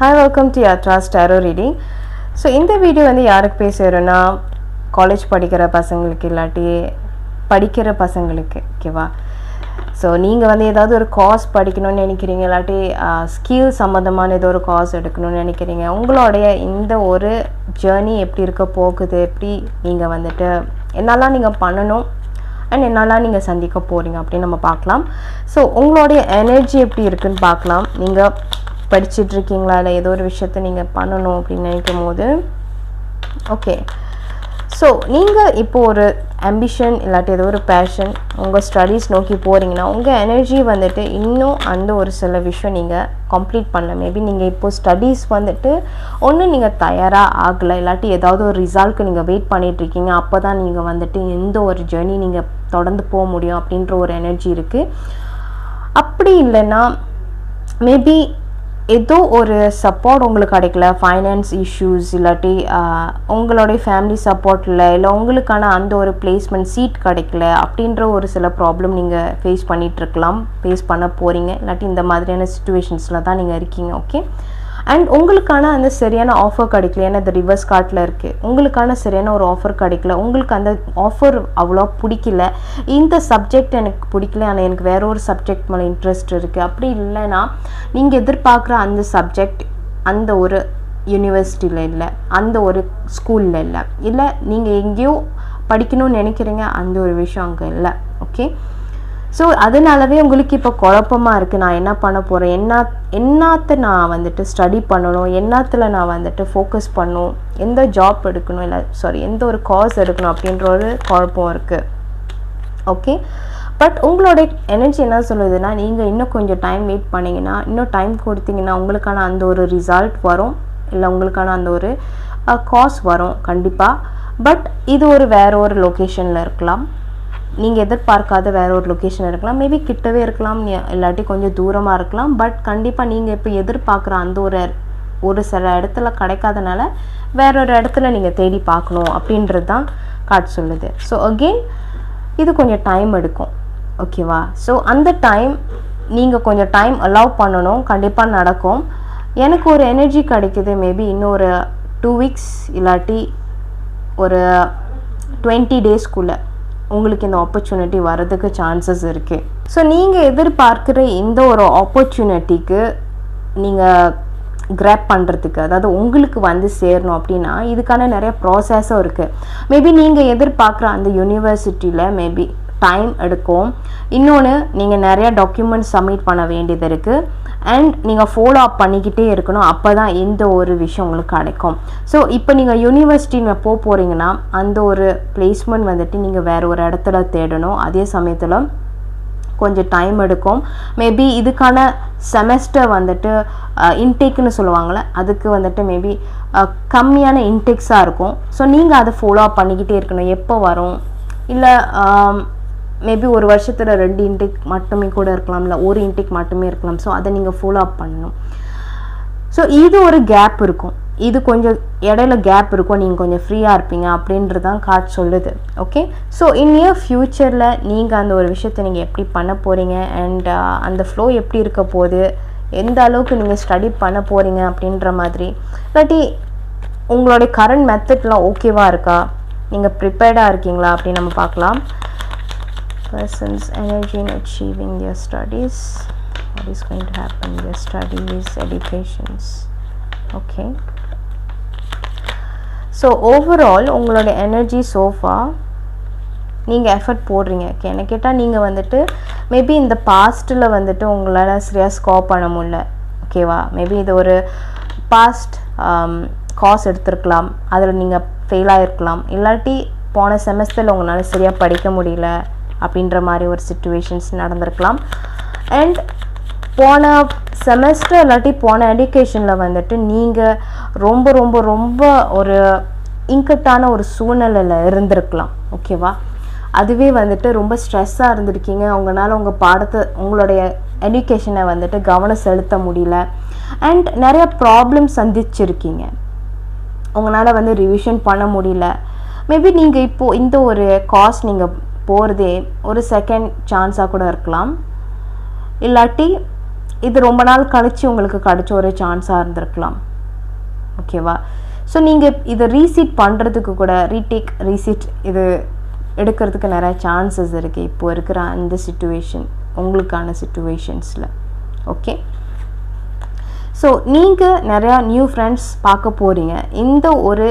Hi welcome to Yatra ஸ்டாரோ reading so இந்த video வந்து யாருக்கு பேசுகிறோன்னா காலேஜ் படிக்கிற பசங்களுக்கு இல்லாட்டி படிக்கிற பசங்களுக்கு ஓகேவா ஸோ நீங்கள் வந்து ஏதாவது ஒரு காஸ் படிக்கணும்னு நினைக்கிறீங்க இல்லாட்டி ஸ்கில் சம்மந்தமான ஏதோ ஒரு காஸ் எடுக்கணும்னு நினைக்கிறீங்க உங்களுடைய இந்த ஒரு ஜேர்னி எப்படி இருக்க போகுது எப்படி நீங்கள் வந்துட்டு என்னெல்லாம் நீங்கள் பண்ணணும் அண்ட் என்னெல்லாம் நீங்கள் சந்திக்க போகிறீங்க அப்படின்னு நம்ம பார்க்கலாம். ஸோ உங்களுடைய எனர்ஜி எப்படி இருக்குன்னு பார்க்கலாம். நீங்கள் படிச்சிட்ருக்கீங்களா? இல்லை ஏதோ ஒரு விஷயத்த நீங்கள் பண்ணணும் அப்படின்னு நினைக்கும் போது. ஓகே ஸோ நீங்கள் இப்போ ஒரு அம்பிஷன் இல்லாட்டி ஏதோ ஒரு பேஷன் உங்கள் ஸ்டடீஸ் நோக்கி போகிறீங்கன்னா உங்கள் எனர்ஜி வந்துட்டு இன்னும் அந்த ஒரு சில விஷயம் நீங்கள் கம்ப்ளீட் பண்ணல. மேபி நீங்கள் இப்போது ஸ்டடீஸ் வந்துட்டு ஒன்றும் நீங்கள் தயாராக ஆகலை. இல்லாட்டி ஏதாவது ஒரு ரிசால்ட்க்கு நீங்கள் வெயிட் பண்ணிகிட்ருக்கீங்க அப்போ தான் நீங்கள் வந்துட்டு எந்த ஒரு ஜேர்னி நீங்கள் தொடர்ந்து போக முடியும் அப்படின்ற ஒரு எனர்ஜி இருக்குது அப்படி இல்லைன்னா மேபி ஏதோ ஒரு சப்போர்ட் உங்களுக்கு கிடைக்கல ஃபைனான்ஸ் இஷ்யூஸ் இல்லாட்டி உங்களுடைய ஃபேமிலி சப்போர்ட்டில் இல்லை உங்களுக்கான அந்த ஒரு பிளேஸ்மெண்ட் சீட் கிடைக்கல அப்படின்ற ஒரு சில ப்ராப்ளம் நீங்கள் ஃபேஸ் பண்ணிகிட்ருக்கலாம் ஃபேஸ் பண்ண போகிறீங்க இல்லாட்டி இந்த மாதிரியான சுச்சுவேஷன்ஸில் தான் நீங்கள் இருக்கீங்க ஓகே அண்ட் உங்களுக்கான அந்த சரியான ஆஃபர் கிடைக்கல. ஏன்னா இந்த ரிவர்ஸ் கார்ட்டில் இருக்குது உங்களுக்கான சரியான ஒரு ஆஃபர் கிடைக்கல. உங்களுக்கு அந்த ஆஃபர் அவ்வளோ பிடிக்கல. இந்த சப்ஜெக்ட் எனக்கு பிடிக்கல. ஆனால் எனக்கு வேற ஒரு சப்ஜெக்ட் மேலே இன்ட்ரெஸ்ட் இருக்குது அப்படி இல்லைன்னா நீங்கள் எதிர்பார்க்குற அந்த சப்ஜெக்ட் அந்த ஒரு யூனிவர்சிட்டியில் இல்லை. அந்த ஒரு ஸ்கூலில் இல்லை. இல்லை நீங்கள் எங்கேயோ படிக்கணும்னு நினைக்கிறீங்க. அந்த ஒரு விஷயம் அங்கே இல்லை. ஓகே ஸோ அதனாலவே உங்களுக்கு இப்போ குழப்பமாக இருக்குது நான் என்ன பண்ண போகிறேன் என்ன என்னத்த நான் வந்துட்டு ஸ்டடி பண்ணணும்? என்னத்தில் நான் வந்துட்டு ஃபோக்கஸ் பண்ணணும்? எந்த ஜாப் எடுக்கணும்? இல்லை சாரி எந்த ஒரு காஸ் எடுக்கணும்? அப்படின்ற ஒரு குழப்பம் இருக்குது ஓகே பட் உங்களோட எனர்ஜி என்ன சொல்லுதுன்னா நீங்கள் இன்னும் கொஞ்சம் டைம் வெயிட் பண்ணிங்கன்னா இன்னும் டைம் கொடுத்தீங்கன்னா உங்களுக்கான அந்த ஒரு ரிசல்ட் வரும். இல்லை உங்களுக்கான அந்த ஒரு காஸ் வரும். கண்டிப்பாக பட் இது ஒரு வேற ஒரு லொக்கேஷனில் இருக்கலாம். நீங்கள் எதிர்பார்க்காத வேற ஒரு லொக்கேஷன் இருக்கலாம். மேபி கிட்டவே இருக்கலாம். இல்லாட்டி கொஞ்சம் தூரமாக இருக்கலாம். பட் கண்டிப்பாக நீங்கள் இப்போ எதிர்பார்க்குற அந்த ஒரு ஒரு சில இடத்துல கிடைக்காதனால வேற ஒரு இடத்துல நீங்கள் தேடி பார்க்கணும் அப்படின்றது தான் காட் சொல்லுது. ஸோ அகெயின் இது கொஞ்சம் டைம் எடுக்கும். ஓகேவா ஸோ அந்த டைம் நீங்கள் கொஞ்சம் டைம் அலோவ் பண்ணணும். கண்டிப்பாக நடக்கும். எனக்கு ஒரு எனர்ஜி கிடைக்குது. மேபி இன்னும் ஒரு டூ வீக்ஸ் இல்லாட்டி ஒரு டுவெண்ட்டி டேஸ்க்குள்ளே உங்களுக்கு இந்த ஆப்பர்ச்சுனிட்டி வர்றதுக்கு சான்சஸ் இருக்குது ஸோ நீங்கள் எதிர்பார்க்குற இந்த ஒரு ஆப்பர்ச்சுனிட்டிக்கு நீங்கள் கிராப் பண்ணுறதுக்கு அதாவது உங்களுக்கு வந்து சேரணும் அப்படின்னா இதுக்கான நிறைய ப்ராசஸும் இருக்குது மேபி நீங்கள் எதிர்பார்க்குற அந்த யூனிவர்சிட்டியில் மேபி டைம் எடுக்கும். இன்னொன்று நீங்கள் நிறையா டாக்குமெண்ட்ஸ் சப்மிட் பண்ண வேண்டியது இருக்குது அண்ட் நீங்கள் ஃபாலோ அப் பண்ணிக்கிட்டே இருக்கணும். அப்போ தான் எந்த ஒரு விஷயம் உங்களுக்கு கிடைக்கும். ஸோ இப்போ நீங்கள் யூனிவர்சிட்டியில் போக போகிறீங்கன்னா அந்த ஒரு பிளேஸ்மெண்ட் வந்துட்டு நீங்கள் வேறு ஒரு இடத்துல தேடணும். அதே சமயத்தில் கொஞ்சம் டைம் எடுக்கும். மேபி இதுக்கான செமஸ்டர் வந்துட்டு இன்டேக்னு சொல்லுவாங்கள்ல அதுக்கு வந்துட்டு மேபி கம்மியான இன்டேக்ஸாக இருக்கும். ஸோ நீங்கள் அதை ஃபாலோ அப் பண்ணிக்கிட்டே இருக்கணும். எப்போ வரும்? இல்லை மேபி ஒரு வருஷத்தில் ரெண்டு இன்டேக் மட்டுமே கூட இருக்கலாம் இல்லை ஒரு இன்டேக் மட்டுமே இருக்கலாம். ஸோ அதை நீங்கள் ஃபாலோ அப் பண்ணணும். ஸோ இது ஒரு கேப் இருக்கும். இது கொஞ்சம் இடையில கேப் இருக்கும். நீங்கள் கொஞ்சம் ஃப்ரீயாக இருப்பீங்க அப்படின்றது தான் கார்ட் சொல்லுது ஓகே ஸோ இன் இயர் ஃப்யூச்சரில் நீங்கள் அந்த ஒரு விஷயத்தை நீங்கள் எப்படி பண்ண போகிறீங்க அண்ட் uh, அந்த ஃப்ளோ எப்படி இருக்க போகுது? எந்த அளவுக்கு நீங்கள் ஸ்டடி பண்ண போகிறீங்க அப்படின்ற மாதிரி. இல்லாட்டி உங்களுடைய கரண்ட் மெத்தட்லாம் ஓகேவா இருக்கா? நீங்கள் ப்ரிப்பேர்டாக இருக்கீங்களா? அப்படின்னு நம்ம பார்க்கலாம். Person's energy in achieving their studies. What is going to happen their studies educations. Okay. So overall உங்களோட எனர்ஜி சோஃபா நீங்கள் எஃபர்ட் போடுறீங்க. Okay என்ன கேட்டால் நீங்கள் வந்துட்டு மேபி இந்த பாஸ்ட்டில் வந்துட்டு உங்களால் சரியாக ஸ்கோப் பண்ண முடியல. ஓகேவா மேபி இது ஒரு பாஸ்ட் காஸ் um, எடுத்திருக்கலாம். அதில் நீங்கள் ஃபெயில் ஆகிருக்கலாம் இல்லாட்டி போன செமஸ்டரில் உங்களால் சரியாக படிக்க முடியல. அப்படின்ற மாதிரி ஒரு சுச்சுவேஷன்ஸ் நடந்திருக்கலாம். அண்ட் போன செமஸ்டர் இல்லாட்டி போன எடுக்கேஷனில் வந்துட்டு நீங்கள் ரொம்ப ரொம்ப ரொம்ப ஒரு இன்கட்டான ஒரு சூழ்நிலையில் இருந்திருக்கலாம். ஓகேவா அதுவே வந்துட்டு ரொம்ப ஸ்ட்ரெஸ்ஸாக இருந்திருக்கீங்க. உங்களால் உங்கள் பாடத்தை உங்களுடைய எஜுகேஷனை வந்துட்டு கவனம் செலுத்த முடியல. அண்ட் நிறைய ப்ராப்ளம் சந்திச்சிருக்கீங்க. உங்களால் வந்து ரிவிஷன் பண்ண முடியல. மேபி நீங்கள் இப்போது இந்த ஒரு காஸ் நீங்கள் போகிறதே ஒரு செகண்ட் சான்ஸாக கூட இருக்கலாம். இல்லாட்டி இது ரொம்ப நாள் கழிச்சு உங்களுக்கு கிடைச்ச ஒரு சான்ஸாக இருந்திருக்கலாம். ஓகேவா ஸோ நீங்கள் இதை ரீசீட் பண்ணுறதுக்கு கூட ரீடேக் ரீசீட் இது எடுக்கிறதுக்கு நிறைய சான்சஸ் இருக்குது இப்போ இருக்கிற அந்த சுச்சுவேஷன் உங்களுக்கான சுச்சுவேஷன்ஸில் ஓகே ஸோ நீங்கள் நிறையா நியூ ஃப்ரெண்ட்ஸ் பார்க்க போகிறீங்க இந்த ஒரு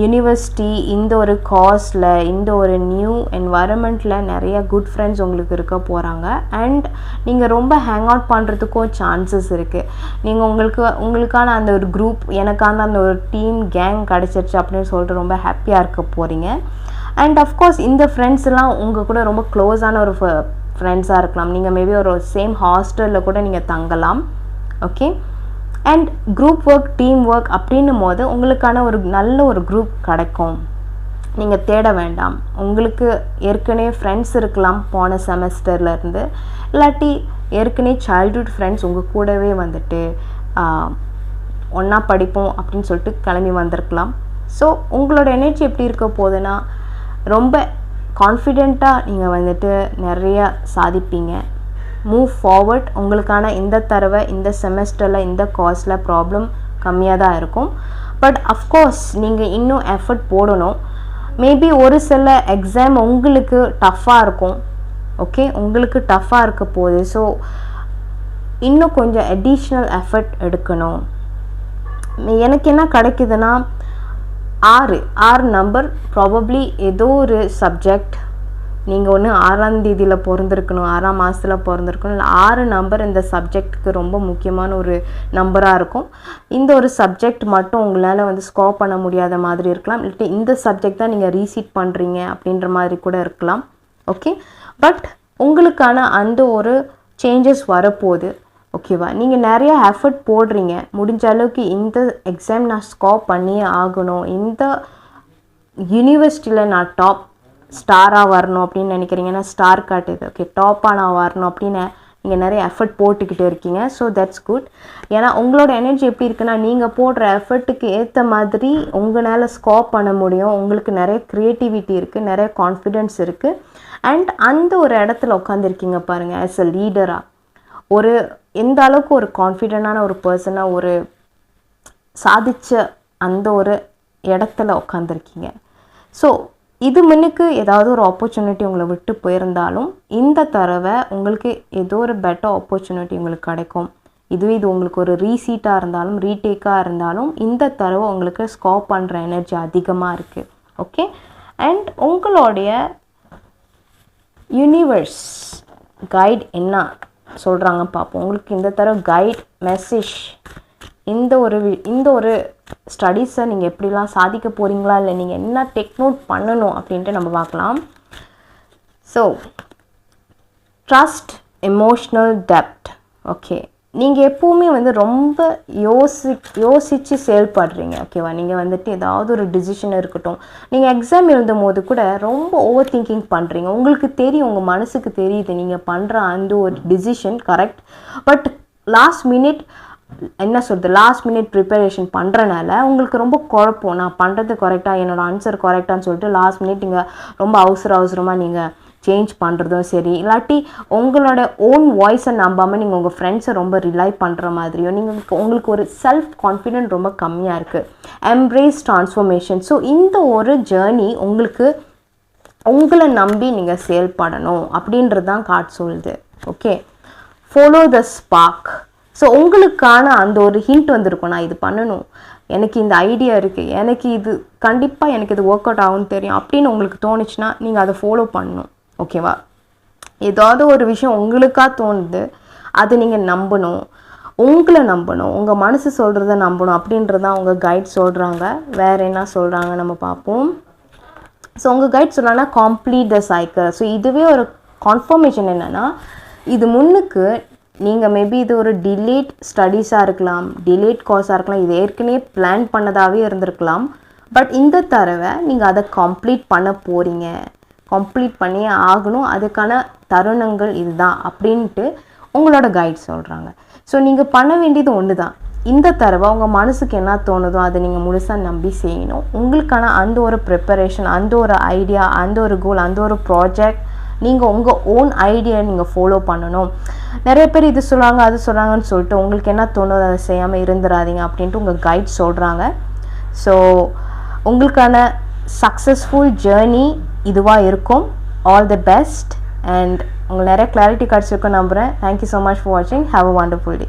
யூனிவர்சிட்டி இந்த ஒரு காஸில் இந்த ஒரு நியூ என்வாயரமெண்ட்டில் நிறைய குட் ஃப்ரெண்ட்ஸ் உங்களுக்கு இருக்க போகிறாங்க அண்ட் நீங்கள் ரொம்ப ஹேங் அவுட் பண்ணுறதுக்கும் சான்சஸ் இருக்குது நீங்கள் உங்களுக்கு உங்களுக்கான அந்த ஒரு குரூப் எனக்கான அந்த ஒரு டீம் கேங் கிடச்சிருச்சு அப்படின்னு சொல்லிட்டு ரொம்ப ஹாப்பியாக இருக்க போகிறீங்க அண்ட் அஃப்கோர்ஸ் இந்த ஃப்ரெண்ட்ஸ்லாம் உங்கள் கூட ரொம்ப க்ளோஸான ஒரு ஃப்ரெண்ட்ஸாக இருக்கலாம். நீங்கள் மேபி ஒரு சேம் ஹாஸ்டலில் கூட நீங்கள் தங்கலாம். Okay and group work team work அப்படின்னும் போது உங்களுக்கான ஒரு நல்ல ஒரு குரூப் கிடைக்கும். நீங்கள் தேட வேண்டாம். உங்களுக்கு ஏற்கனவே ஃப்ரெண்ட்ஸ் இருக்கலாம் போன செமஸ்டர்லேருந்து இல்லாட்டி ஏற்கனவே சைல்ட்ஹுட் ஃப்ரெண்ட்ஸ் உங்கள் கூடவே வந்துட்டு ஒன்றா படிப்போம் அப்படின்னு சொல்லிட்டு கிளம்பி வந்திருக்கலாம். ஸோ உங்களோட எனர்ஜி எப்படி இருக்க போகுதுன்னா ரொம்ப கான்ஃபிடெண்ட்டாக நீங்கள் வந்துட்டு நிறையா சாதிப்பீங்க. மூவ் ஃபார்வர்ட் உங்களுக்கான இந்த தடவை இந்த செமஸ்டரில் இந்த கோர்ஸில் ப்ராப்ளம் கம்மியாக தான் இருக்கும். பட் அஃப்கோர்ஸ் நீங்கள் இன்னும் எஃபர்ட் போடணும். மேபி ஒரு சில எக்ஸாம் உங்களுக்கு டஃப்பாக இருக்கும். ஓகே உங்களுக்கு டஃப்பாக இருக்க போகுது. ஸோ இன்னும் கொஞ்சம் அடிஷ்னல் எஃபர்ட் எடுக்கணும். எனக்கு என்ன கிடைக்குதுன்னா ஆறு. ஆறு நம்பர் ப்ராபப்ளி ஏதோ ஒரு சப்ஜெக்ட் நீங்கள் ஒன்று ஆறாம் தேதியில் பிறந்திருக்கணும் ஆறாம் மாதத்தில் பிறந்திருக்கணும் இல்லை ஆறு நம்பர் இந்த சப்ஜெக்ட்டுக்கு ரொம்ப முக்கியமான ஒரு நம்பராக இருக்கும். இந்த ஒரு சப்ஜெக்ட் மட்டும் உங்களால் வந்து ஸ்கோப் பண்ண முடியாத மாதிரி இருக்கலாம். இல்லாட்டி இந்த சப்ஜெக்ட் தான் நீங்கள் ரீசீட் பண்ணுறீங்க அப்படின்ற மாதிரி கூட இருக்கலாம். ஓகே பட் உங்களுக்கான அந்த ஒரு சேஞ்சஸ் வரப்போகுது. ஓகேவா நீங்கள் நிறைய எஃபர்ட் போடுறீங்க. முடிஞ்ச அளவுக்கு இந்த எக்ஸாம் நான் ஸ்கோப் பண்ணியே ஆகணும். இந்த யூனிவர்சிட்டியில் நான் டாப் ஸ்டாராக வரணும் அப்படின்னு நினைக்கிறீங்கன்னா ஸ்டார் காட்டுது ஓகே டாப்பாக நான் வரணும் அப்படின்னு நீங்கள் நிறைய எஃபர்ட் போட்டுக்கிட்டு இருக்கீங்க. ஸோ தட்ஸ் குட் ஏன்னா உங்களோட எனர்ஜி எப்படி இருக்குன்னா நீங்கள் போடுற எஃபர்ட்டுக்கு ஏற்ற மாதிரி உங்களால் ஸ்கோப் பண்ண முடியும். உங்களுக்கு நிறைய க்ரியேட்டிவிட்டி இருக்குது நிறைய கான்ஃபிடென்ஸ் இருக்குது அண்ட் அந்த ஒரு இடத்துல உட்காந்துருக்கீங்க பாருங்கள் ஆஸ் அ லீடராக ஒரு எந்த அளவுக்கு ஒரு கான்ஃபிடென்டான ஒரு பர்சனாக ஒரு சாதிச்ச அந்த ஒரு இடத்துல உட்காந்துருக்கீங்க ஸோ இது முன்னுக்கு ஏதாவது ஒரு ஆப்பர்ச்சுனிட்டி உங்களை விட்டு போயிருந்தாலும் இந்த தடவை உங்களுக்கு ஏதோ ஒரு பெட்டர் ஆப்பர்ச்சுனிட்டி உங்களுக்கு கிடைக்கும். இதுவே இது உங்களுக்கு ஒரு ரீசீட்டாக இருந்தாலும் ரீடேக்காக இருந்தாலும் இந்த தடவை உங்களுக்கு ஸ்கோப் பண்ணுற எனர்ஜி அதிகமாக இருக்குது ஓகே அண்ட் உங்களுடைய யூனிவர்ஸ் கைட் என்ன? சொல்கிறாங்க பார்ப்போம் உங்களுக்கு இந்த தடவை கைட் மெசேஜ் இந்த ஒரு இந்த ஒரு ஸ்டடீஸை நீங்கள் எப்படிலாம் சாதிக்க போகிறீங்களா இல்லை நீங்கள் என்ன டெக் நோட் பண்ணணும் அப்படின்ட்டு நம்ம பார்க்கலாம். ஸோ ட்ரஸ்ட் எமோஷ்னல் டெப்ட் ஓகே நீங்கள் எப்போவுமே வந்து ரொம்ப யோசி யோசித்து செயல்படுறீங்க. ஓகேவா நீங்கள் வந்துட்டு ஏதாவது ஒரு டிசிஷன் இருக்கட்டும். நீங்கள் எக்ஸாம் எழுதும் போது கூட ரொம்ப ஓவர் திங்கிங் பண்ணுறீங்க உங்களுக்கு தெரியும் உங்கள் மனசுக்கு தெரியுது. நீங்கள் பண்ணுற அந்த ஒரு decision correct but last minute என்ன சொல்கிறது லாஸ்ட் மினிட் ப்ரிப்பரேஷன் பண்ணுறனால உங்களுக்கு ரொம்ப குழப்பம். நான் பண்ணுறது கரெக்டாக என்னோடய ஆன்சர் கரெக்டான்னு சொல்லிட்டு லாஸ்ட் மினிட் நீங்கள் ரொம்ப அவசர அவசரமாக நீங்கள் சேஞ்ச் பண்ணுறதும் சரி. இல்லாட்டி உங்களோட ஓன் வாய்ஸை நம்பாமல் நீங்கள் உங்கள் ஃப்ரெண்ட்ஸை ரொம்ப ரிலை பண்ணுற மாதிரியோ நீங்கள் உங்களுக்கு ஒரு செல்ஃப் கான்ஃபிடென்ட் ரொம்ப கம்மியாக இருக்குது எம்ப்ரேஸ் ட்ரான்ஸ்ஃபர்மேஷன் ஸோ இந்த ஒரு ஜேர்னி உங்களுக்கு உங்களை நம்பி நீங்கள் செயல்படணும் அப்படின்றது தான் காட் சொல்லுது. Okay follow the spark so உங்களுக்கான அந்த ஒரு ஹிண்ட் வந்திருக்கும். நான் இது பண்ணணும். எனக்கு இந்த ஐடியா இருக்குது எனக்கு இது கண்டிப்பாக எனக்கு இது ஒர்க் அவுட் ஆகும்னு தெரியும். அப்படின்னு உங்களுக்கு தோணுச்சுன்னா நீங்கள் அதை ஃபாலோ பண்ணணும். ஓகேவா ஏதாவது ஒரு விஷயம் உங்களுக்காக தோணுது அதை நீங்கள் நம்பணும். உங்களை நம்பணும். உங்கள் மனசு சொல்கிறத நம்பணும். அப்படின்றது தான் உங்கள் கைட் சொல்கிறாங்க வேறு என்ன சொல்கிறாங்க நம்ம பார்ப்போம். ஸோ உங்கள் கைட் சொல்கிறாங்கன்னா காம்ப்ளீட் த சைக்கிள் ஸோ இதுவே ஒரு கன்ஃபர்மேஷன் என்னென்னா இது முன்னுக்கு நீங்கள் மேபி இது ஒரு டிலேட் ஸ்டடீஸாக இருக்கலாம் டிலேட் கோர்ஸாக இருக்கலாம் இது ஏற்கனவே பிளான் பண்ணதாகவே இருந்திருக்கலாம். பட் இந்த தடவை நீங்கள் அதை கம்ப்ளீட் பண்ண போகிறீங்க கம்ப்ளீட் பண்ணியே ஆகணும். அதுக்கான தருணங்கள் இதுதான் அப்படின்ட்டு உங்களோட கைட் சொல்கிறாங்க ஸோ நீங்கள் பண்ண வேண்டியது ஒன்று தான் இந்த தடவை உங்கள் மனசுக்கு என்ன தோணுதோ அதை நீங்கள் முழுசாக நம்பி செய்யணும். உங்களுக்கான அந்த ஒரு ப்ரிப்பரேஷன் அந்த ஒரு ஐடியா அந்த ஒரு கோல் அந்த ஒரு ப்ராஜெக்ட் நீங்கள் உங்கள் ஓன் ஐடியா நீங்கள் ஃபாலோ பண்ணணும். நிறைய பேர் இது சொல்கிறாங்க அது சொல்கிறாங்கன்னு சொல்லிட்டு உங்களுக்கு என்ன தோணுது? அதை செய்யாமல் இருந்துடாதீங்க அப்படின்ட்டு உங்கள் கைட் சொல்கிறாங்க ஸோ உங்களுக்கான சக்ஸஸ்ஃபுல் ஜேர்னி இதுவாக இருக்கும். ஆல் தி பெஸ்ட் அண்ட் உங்களுக்கு நிறைய கிளாரிட்டி கிடச்சிருக்கும் நம்புகிறேன் thank you so much for வாட்சிங் ஹாவ் அ வண்டர்ஃபுல் டே